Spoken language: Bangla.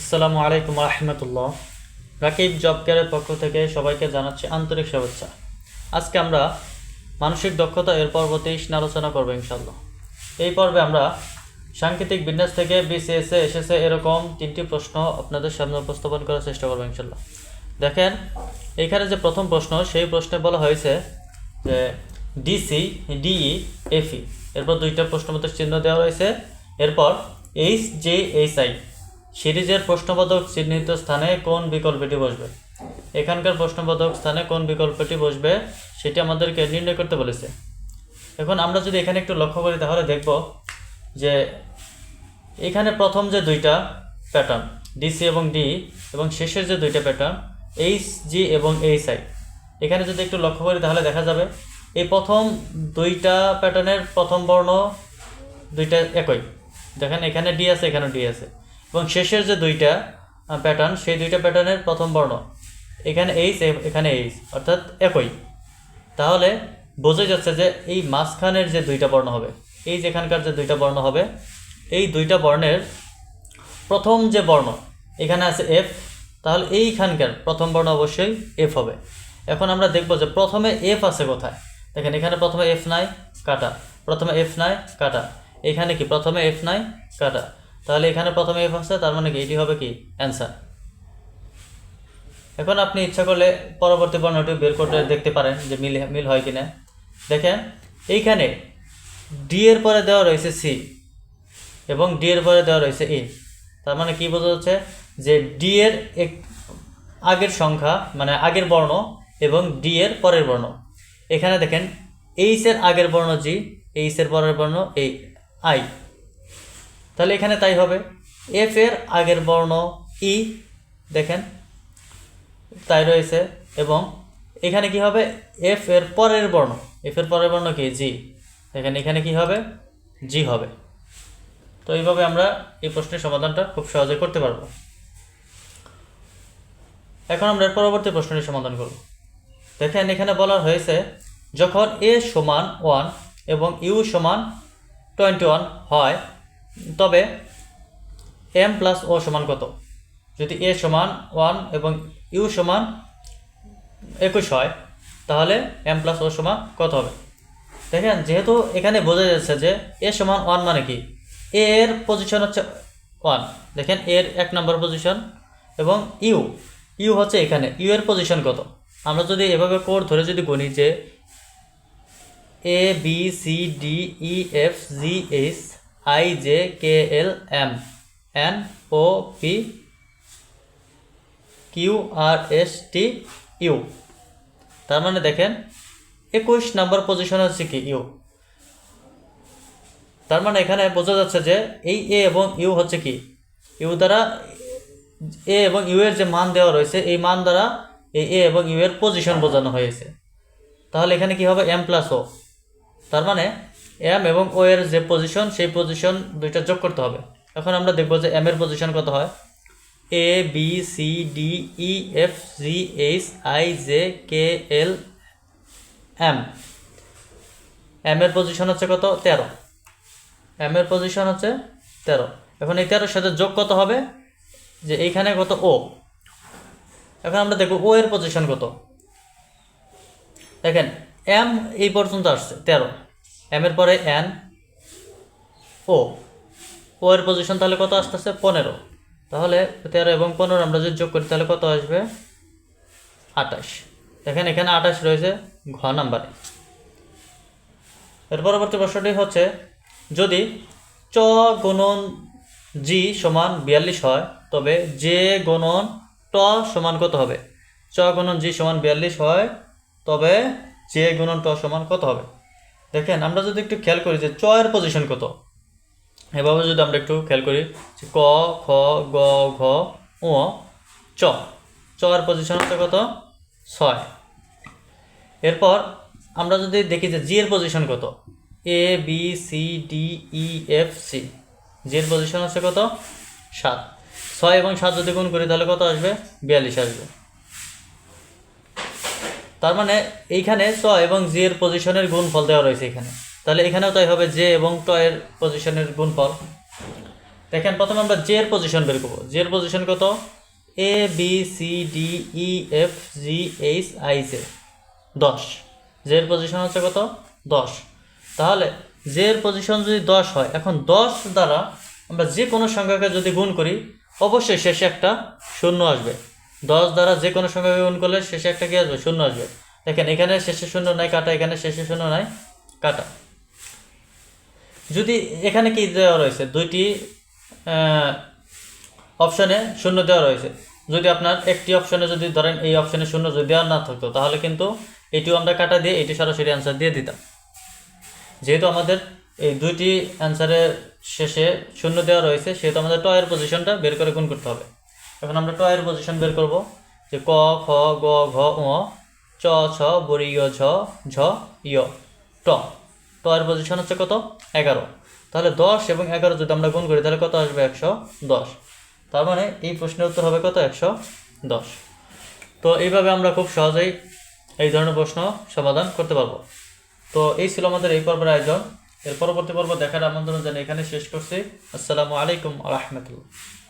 আসসালামু আলাইকুম রহমতুল্লাহ। রাকিব জব কেয়ারের পক্ষ থেকে সবাইকে জানাচ্ছি আন্তরিক শুভেচ্ছা। আজকে আমরা মানসিক দক্ষতা এর পর্ব তেইশ নিয়ে আলোচনা করব ইনশাল্লাহ এই পর্বে আমরা সাংকেতিক বিন্যাস থেকে বিসিএসে এসেছে এরকম তিনটি প্রশ্ন আপনাদের সামনে উপস্থাপন করার চেষ্টা করব ইনশাল্লাহ দেখেন, এখানে যে প্রথম প্রশ্ন, সেই প্রশ্নে বলা হয়েছে যে ডিসি ডিই এফই এরপর দুইটা প্রশ্নবোধক চিহ্ন দেওয়া রয়েছে। এরপর এইচ জে এইচ আই সিরিজের প্রশ্নবোধক চিহ্নিত স্থানে কোন বিকল্পটি বসবে? এখানকার প্রশ্নবোধক স্থানে কোন বিকল্পটি বসবে সেটি আমাদেরকে নির্ণয় করতে বলেছে। এখন আমরা যদি এখানে একটু লক্ষ্য করি তাহলে দেখব যে এখানে প্রথম যে দুইটা প্যাটার্ন ডিসি এবং ডি এবং শেষের যে দুইটা প্যাটার্ন এইচ জি এবং এইচ আই এখানে যদি একটু লক্ষ্য করি তাহলে দেখা যাবে এই প্রথম দুইটা প্যাটার্নের প্রথম বর্ণ দুইটা একই। দেখেন এখানে ডি আছে, এখানে ডি আছে। এবং শেষের যে দুইটা প্যাটার্ন সেই দুইটা প্যাটার্নের প্রথম বর্ণ। এখানে এইচ এখানে এইচ অর্থাৎ একই। তাহলে বোঝা যাচ্ছে যে এই মাঝখানের যে দুইটা বর্ণ হবে, এই যেখানকার যে দুইটা বর্ণ হবে, এই দুইটা বর্ণের প্রথম যে বর্ণ, এখানে আছে এফ তাহলে এইখানকার প্রথম বর্ণ অবশ্যই এফ হবে। এখন আমরা দেখব যে প্রথমে এফ আছে কোথায়। দেখেন, এখানে প্রথমে এফ নাই, কাটা। প্রথমে এফ নাই, কাটা। এখানে কি? প্রথমে এফ নাই, কাটা। তাহলে এখানে প্রথমে এফ আছে তার মানে কি? এটি হবে কি? অ্যান্সার এখন আপনি ইচ্ছা করলে পরবর্তী বর্ণটি বের করতে দেখতে পারেন যে মিল মিল হয় কিনা। দেখেন, এইখানে ডি এর পরে দেওয়া রয়েছে সি এবং ডি এর পরে দেওয়া রয়েছে এ তার মানে কি বোঝা যাচ্ছে? যে ডি এর এক, আগের সংখ্যা মানে আগের বর্ণ এবং ডি এর পরের বর্ণ। এখানে দেখেন এইচ এর আগের বর্ণ জি এইচ এর পরের বর্ণ এই আই তাহলে এখানে তাই হবে। এফ এর আগের বর্ণ ই দেখেন, তাই রয়েছে। এবং এখানে কি হবে? এফ এর পরের বর্ণ। এফ এর পরের বর্ণ কি? জি দেখেন, এখানে কি হবে? জি হবে। তো এইভাবে আমরা এই প্রশ্নের সমাধানটা খুব সহজে করতে পারব। এখন আমরা পরবর্তী প্রশ্নটি সমাধান করব। দেখেন, এখানে বলা হয়েছে, যখন এ সমান ওয়ান এবং ইউ সমান টোয়েন্টি ওয়ান হয় তবে এম প্লাস ও সমান কত? যদি এ সমান ওয়ান এবং ইউ সমান একুশ হয়, তাহলে এম প্লাস ও সমান কত হবে? দেখেন, যেহেতু এখানে বোঝা যাচ্ছে যে এ সমান ওয়ান মানে কি? এ এর পজিশন হচ্ছে ওয়ান দেখেন এর এক নম্বর পজিশন এবং ইউ ইউ হচ্ছে এখানে। ইউ এর পজিশন কত? আমরা যদি এভাবে কোড ধরে যদি গুনি যে A B C D E F G H I J K L M N O P Q R S T U তার মানে দেখেন, একুশ নাম্বার পজিশন হচ্ছে কি ইউ তার মানে এখানে বোঝা যাচ্ছে যে এই এ এবং ইউ হচ্ছে কি? ইউ দ্বারা এ এবং ইউ এর যে মান দেওয়া রয়েছে, এই মান দ্বারা এই এ এবং ইউ এর পজিশন বোঝানো হয়েছে। তাহলে এখানে কি হবে? এম প্লাস ও তার মানে এম এবং ও এর যে পজিশন সেই পজিশন দুইটা যোগ করতে হবে। এখন আমরা দেখব যে এম এর পজিশন কত হয়। A B C D E F G H I J K L M M এর পজিশন হচ্ছে কত? তেরো। এম এর পজিশন হচ্ছে তেরো। এখন এই তেরোর সাথে যোগ কত হবে? যে এইখানে কত? ও এখন আমরা দেখব ও এর পজিশন কত। দেখেন এম এই পর্যন্ত আসছে, তেরো। এম এর পরে এন ও ও এর পজিশন তাহলে কত আসতেছে? পনেরো। তাহলে তেরো এবং পনেরো আমরা যদি যোগ করি, তাহলে কত আসবে? আঠাশ। দেখেন এখানে আঠাশ রয়েছে ঘ নাম্বারে। এর পরবর্তী প্রশ্নটি হচ্ছে, যদি চ গুণন জি সমান বিয়াল্লিশ হয়, তবে যে গুণন ট সমান কত হবে? চ গুণন জি সমান বিয়াল্লিশ হয়, তবে যে গুণন ট সমান কত হবে? দেখেন, আমরা যদি একটু খেয়াল করি যে চ এর পজিশন কত? এভাবে যদি আমরা একটু খেয়াল করি ক, খ, গ, ঘ ও চ। চ এর পজিশন হচ্ছে কত? ছয়। এরপর আমরা যদি দেখি যে জি এর পজিশন কত? A B C D E F C G এর পজিশন হচ্ছে কত? সাত। ছয় এবং সাত যদি গুণ করি, তাহলে কত আসবে? বিয়াল্লিশ আসবে। তার মানে এইখানে ছ এবং জি এর পজিশনের গুণফল দেওয়া রয়েছে এখানে। তাহলে এখানেও তাই হবে জে এবং ট এর পজিশনের গুণফল। দেখেন, প্রথমে আমরা জের পজিশন বের করব। জের পজিশন কত? A B C D E F G H I J দশ। জের পজিশন হচ্ছে কত? দশ। তাহলে জের পজিশন যদি দশ হয়, এখন দশ দ্বারা আমরা যে কোনো সংখ্যাকে যদি গুণ করি, অবশ্যই শেষে একটা শূন্য আসবে। দশ দ্বারা যে কোনো সংখ্যাকে গুণ করলে শেষে একটা কী আসবে? শূন্য আসবে। দেখেন, এখানে শেষে শূন্য নাই, কাটা। এখানে শেষে শূন্য নাই, কাটা। যদি এখানে কি দেওয়া রয়েছে? দুইটি অপশনে শূন্য দেওয়া রয়েছে। যদি আপনার একটি অপশনে যদি ধরেন, এই অপশনে শূন্য যদি দেওয়া না থাকতো, তাহলে কিন্তু এটিও আমরা কাটা দিয়ে এটি সরাসরি অ্যান্সার দিয়ে দিতাম। যেহেতু আমাদের এই দুইটি অ্যান্সারের শেষে শূন্য দেওয়া রয়েছে, সেহেতু আমাদের টয়ের পজিশনটা বের করে গুণ করতে হবে। এখন আমরা টয়ের পজিশন বের করব। যে ক, খ, গ, ঘ, ঙ, চ, ছ, বরি য় ঝ ঝ ইয় ট। টয়ের পজিশন হচ্ছে কত? এগারো। তাহলে দশ এবং এগারো যদি আমরা গুণ করি, তাহলে কত আসবে? একশো দশ। তার মানে এই প্রশ্নের উত্তর হবে কত? একশো দশ। তো এইভাবে আমরা খুব সহজেই এই ধরনের প্রশ্ন সমাধান করতে পারব। তো এই ছিল আমাদের এই পর্বের আয়োজন। এর পরবর্তী পর্ব দেখার আমন্ত্রণ জানিয়ে এখানে শেষ করছি। আসসালামু আলাইকুম রহমতুল্লাহ।